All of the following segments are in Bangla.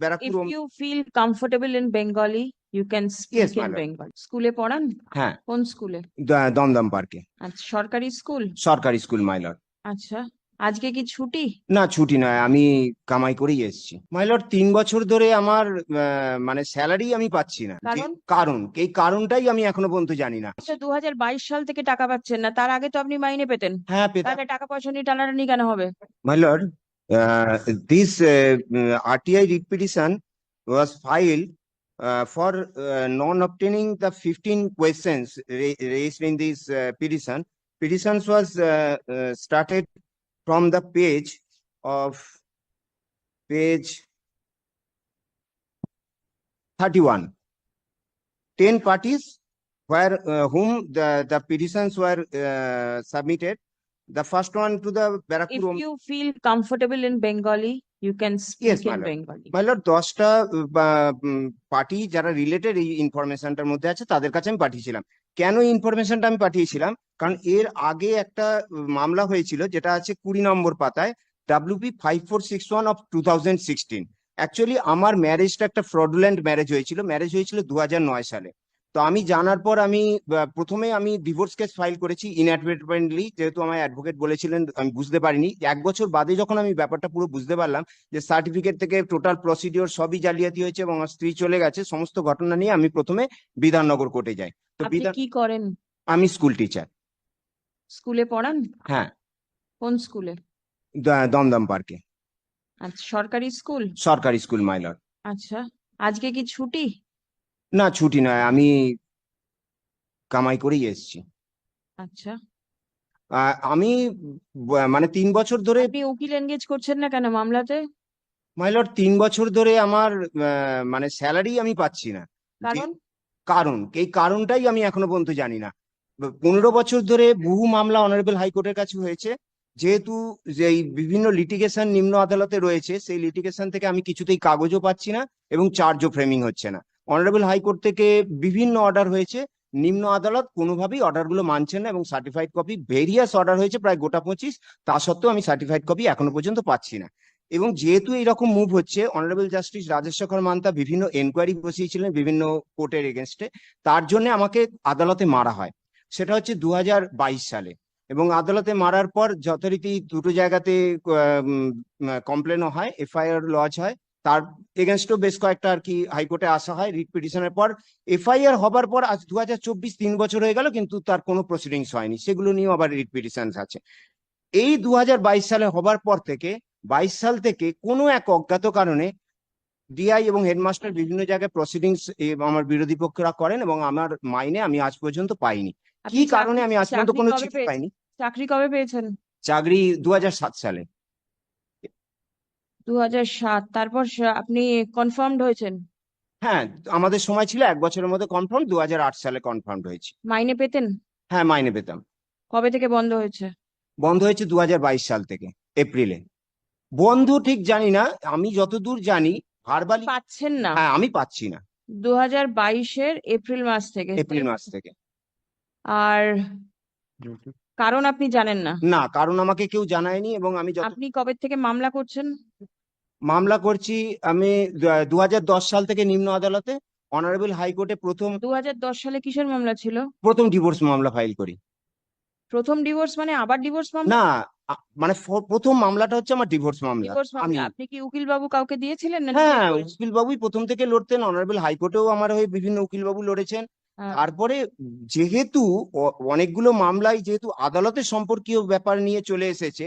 Barrackpore If you feel comfortable in Bengali, you can Yes, speak in. Bengali. স্কুলে পড়ান? হ্যাঁ কোন স্কুলে? দ- দমদম পার্কে আচ্ছা সরকারি স্কুল? সরকারি স্কুল মাইলর আচ্ছা আজকে কি ছুটি? না ছুটি নয় আমি কামাই করেই এসেছি মাইলর তিন বছর ধরে আমার আহ, মানে স্যালারি আমি পাচ্ছি না যে- কারণ? কারণ এই কারণটাই আমি এখনও পর্যন্ত জানি না আচ্ছা দু হাজার বাইশ সাল থেকে টাকা পাচ্ছেন না তার আগে তো আপনি মাইনে পেতেন হ্যাঁ পেতাম তাহলে টাকা পয়সা নিয়ে টানাটানি কেন হবে? Uh, this uh, uh, RTI petition was filed uh, for uh, non-obtaining the 15 questions ra- raised in this uh, petition. Petitions was uh, uh, started from the page of page 31. 10 parties where uh, whom the, the petitions were uh, submitted. The first one to the If Barakpur. you feel comfortable in Bengali, you can Yes, speak my in lord. Bengali. মাইলর দশটা পার্টি যারা রিলেটেড এই ইনফরমেশনটার মধ্যে আছে তাদের কাছে আমি পাঠিয়েছিলাম কেন ইনফরমেশনটা আমি পাঠিয়েছিলাম কারণ এর আগে একটা উম, মামলা হয়েছিল যেটা আছে কুড়ি নম্বর পাতায় WP five four six one of two thousand sixteen actually আমার ম্যারেজটা একটা ফ্রডুল্যান্ট ম্যারেজ হয়েছিল ম্যারেজ হয়েছিল দু হাজার নয় সালে তো আমি জানার পর আমি প্রথমে আমি ডিভোর্স কেস ফাইল করেছি ইনঅ্যাডভার্টেন্টলি যেহেতু আমার অ্যাডভোকেট বলেছিলেন আমি বুঝতে পারিনি এক বছর বাদে যখন আমি ব্যাপারটা পুরো বুঝতে পারলাম যে সার্টিফিকেট থেকে টোটাল প্রসিডিওর সবই জালিয়াতি হয়েছে এবং আমার স্ত্রী চলে গেছে সমস্ত ঘটনা নিয়ে আমি প্রথমে বিধাননগর কোর্টে যাই তো বিধান কি করেন? আমি স্কুল টিচার স্কুলে পড়ান? হ্যাঁ কোন স্কুলে? দমদম পার্কে আচ্ছা সরকারি স্কুল? সরকারি স্কুল মাইলর আচ্ছা আজকে কি ছুটি? না ছুটি নয় আমি কামাই করেই এসেছি। আচ্ছা। আহ, আমি ব- মানে তিন বছর ধরে আপনি উকিল এনগেজ করছেন না কেন মামলাতে? মাইলর তিন বছর ধরে আমার আহ, মানে স্যালারি আমি পাচ্ছি না। কারণ? কারণ এই কারণটাই আমি এখনও পর্যন্ত জানি না। ব- পনেরো বছর ধরে বহু মামলা অনারেবল হাইকোর্টের কাছে হয়েছে। যেহেতু যে এই বিভিন্ন লিটিগেশন নিম্ন আদালতে রয়েছে সেই লিটিগেশন থেকে আমি কিছুতেই কাগজও পাচ্ছি না এবং চার্জও ফ্রেমিং হচ্ছে না। অনারেবল হাইকোর্ট থেকে বিভিন্ন অর্ডার হয়েছে। নিম্ন আদালত কোনোভাবেই অর্ডারগুলো মানছে না এবং সার্টিফাইড কপি ভেরিয়াস অর্ডার হয়েছে প্রায় গোটা পঁচিশ। তা সত্ত্বেও আমি সার্টিফাইড কপি এখনও পর্যন্ত পাচ্ছি না। এবং যেহেতু এইরকম মুভ হচ্ছে অনারেবল জাস্টিস রাজেশেখর মান্তা বিভিন্ন এনকোয়ারি বসিয়েছিলেন বিভিন্ন কোর্টের এগেনস্টে তার জন্য আমাকে আদালতে মারা হয়। সেটা হচ্ছে দু হাজার বাইশ সালে। এবং আদালতে মারার পর যথারীতি দুটো জায়গাতে কমপ্লেনও হয়, এফআইআর লজ হয়। তার এগেনস্টও বেশ কয়েকটা আর কি হাইকোর্টে আসা হয় রিট পিটিশনের পর। এফআইআর হবার পর আজ দু হাজার চব্বিশ তিন বছর হয়ে গেল কিন্তু তার কোনো প্রসিডিংস হয়নি। সেগুলো নিয়েও আবার রিট পিটিশন আছে। এই দুহাজার বাইশ সালে হবার পর থেকে বাইশ সাল থেকে কোনো এক অজ্ঞাত কারণে ডিআই এবং হেডমাস্টার বিভিন্ন জায়গায় প্রসিডিংস আমার বিরোধী পক্ষরা করেন এবং আমার মাইনে আমি আজ পর্যন্ত পাইনি। কি কারণে আমি আজ পর্যন্ত চাকরি কোনো চিঠি পাইনি? চাকরি কবে পেয়েছেন? চাকরি দু সাত সালে। দু হাজার সাত তারপর আপনি কনফার্মড হয়েছেন? হ্যাঁ আমাদের সময় ছিল এক বছরের মধ্যে কনফার্ম দু আট সালে কনফার্ম হয়েছে। মাইনে পেতেন? হ্যাঁ মাইনে পেতাম। কবে থেকে বন্ধ হয়েছে? বন্ধ হয়েছে দুহাজার বাইশ সাল থেকে এপ্রিলে। বন্ধ ঠিক জানি না আমি যতদূর জানি ভার্বালি পাচ্ছেন না। হ্যাঁ আমি পাচ্ছি না। দু হাজার বাইশের এপ্রিল মাস থেকে। এপ্রিল মাস থেকে। আর কারণ আপনি জানেন না? না কারণ আমাকে কেউ জানায়নি এবং আমি যত আপনি কবে থেকে মামলা করছেন? মামলা করছি আমি দু দশ সাল থেকে নিম্ন আদালতে অনারেবল হাইকোর্টে প্রথম দু হাজার দশ সালে কিসের মামলা ছিল? প্রথম ডিভোর্স মামলা ফাইল করি। প্রথম ডিভোর্স মানে আবার ডিভোর্স মামলা? না মানে প্রথম মামলাটা হচ্ছে আমার ডিভোর্স মামলা। আমি আপনি কি উকিল বাবু কাউকে দিয়েছিলেন না হ্যাঁ উকিল বাবুই প্রথম থেকে লড়তেন অনারেবল হাইকোর্টেও আমার হয়ে বিভিন্ন উকিল বাবু লড়েছেন। হ্যাঁ। তারপরে যেহেতু অনেকগুলো মামলায় যেহেতু আদালতের সম্পর্কীয় ব্যাপার নিয়ে চলে এসেছে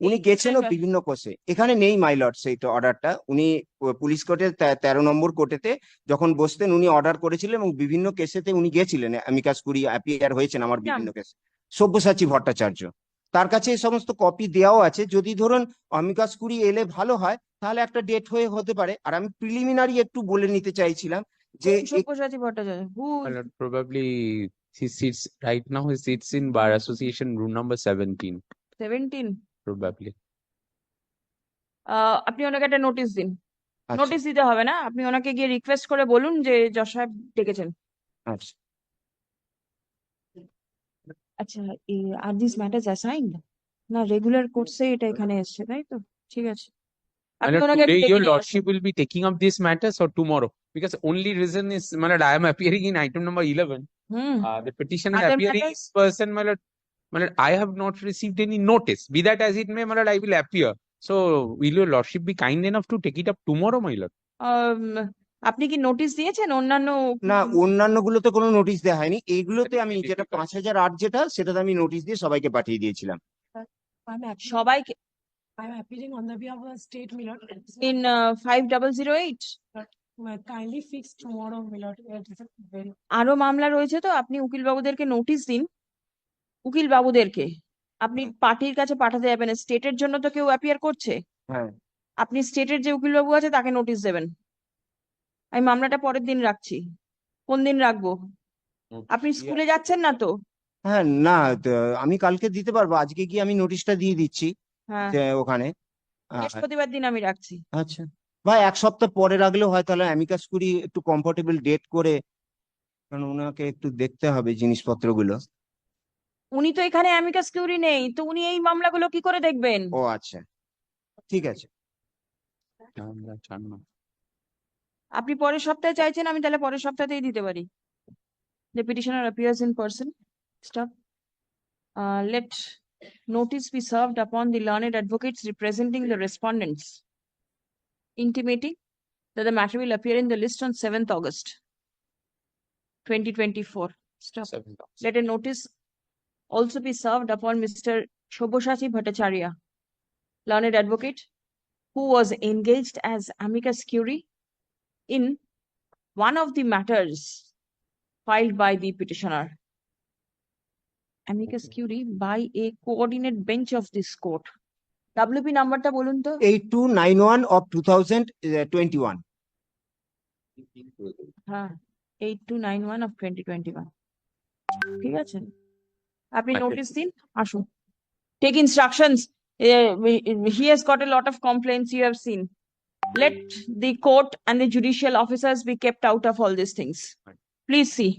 উনি গেছেনও বিভিন্ন কোর্সে এখানে নেই মাইলট তো অর্ডারটা উনি পুলিশ কোর্টে তেরো নম্বর কোর্টেতে যখন বসতেন উনি অর্ডার করেছিলেন এবং বিভিন্ন কেসেতে উনি গেছিলেন। অ্যামিকাস কুরি অ্যাপিয়ার হয়েছেন আমার বিভিন্ন কেসে। সব্যসাচী ভট্টাচার্য। তার কাছে এই সমস্ত কপি দেওয়াও আছে। যদি ধরুন অমিকাস কুরি এলে ভালো হয় তাহলে একটা ডেট হয়ে হতে পারে। আর আমি প্রিলিমিনারি একটু বলে নিতে চাইছিলাম যে Sabyasachi Bhattacharya who probably he sits right now. He sits in Bar Association room number 17, seventeen probably আপনি ওনাকে একটা নোটিশ দিন। নোটিশ দিতে হবে না? আপনি ওনাকে গিয়ে রিকোয়েস্ট করে বলুন যে যশ সাহেব ডেকেছেন। আচ্ছা। আর দিস ম্যাটার অ্যাসাইন্ড না রেগুলার কোর্সে এটা এখানে এসছে তাই তো? ঠিক আছে। ওনাকে today your lordship will be tomorrow because only reason is মানে I am item number 11 hmm. The মানে মানে I have not received any notice be that as it may মানে I will appear so will your lordship be kind enough to take it up tomorrow my lord আপনি কি নোটিশ দিয়েছেন? অন্যান্য না অন্যান্য গুলোতে কোনো নোটিশ দেওয়া হয়নি। এগুলোতে আমি যেটা পাঁচ হাজার আট যেটা সেটাতে আমি নোটিশ দিয়ে সবাইকে পাঠিয়ে দিয়েছিলাম। সবাইকে uh, আরও মামলা রয়েছে তো আপনি উকিল বাবুদেরকে নোটিশ দিন। উকিল বাবুদেরকে। আপনি পার্টির কাছে পাঠাতে যাবেন স্টেটের জন্য তো কেউ অ্যাপিয়ার করছে। হ্যাঁ। আপনি স্টেটের যে উকিল বাবু আছে তাকে নোটিশ দেবেন। আমি মামলাটা পরের দিন রাখছি। কোন দিন রাখব? আপনি স্কুলে যাচ্ছেন না তো? হ্যাঁ না আমি কালকে দিতে পারব। আজকে গিয়ে আমি নোটিশটা দিয়ে দিচ্ছি হ্যাঁ। ওখানে। বৃহস্পতিবার দিন আমি রাখছি। আচ্ছা। ভাই এক সপ্তাহ পরে রাখলেও হয় তাহলে অ্যামিকাস কুরি একটু কমফোর্টেবল ডেট করে কারণ ওনাকে একটু দেখতে হবে জিনিসপত্রগুলো। উনি তো এখানে অ্যামিকাস কিউরি নেই তো উনি এই মামলাগুলো কি করে দেখবেন? ও আচ্ছা। ঠিক আছে। আপনি পরের সপ্তাহে চাইছেন আমি তাহলে পরের সপ্তাহতেই দিতে পারি। The petitioner appears in person stop let notice be served upon the learned advocates representing the respondents intimating that the matter will appear in the list on seventh August 2024 stop let a notice also be served upon Mr. Shoboshachi Bhattacharya, learned advocate, who was engaged as amicus curiae in one of the matters filed by the petitioner. Amicus curiae by a coordinate bench of this court. WP নাম্বারটা বলুন তো থাউজেন্ড টোয়েন্টি ওয়ান হ্যাঁ eight two nine one of twenty twenty ঠিক আছে আপনি Okay. নোটিস দিন আসুন take instructions he has got a lot of complaints you have seen let the court and the judicial officers be kept out of all these things Right. please see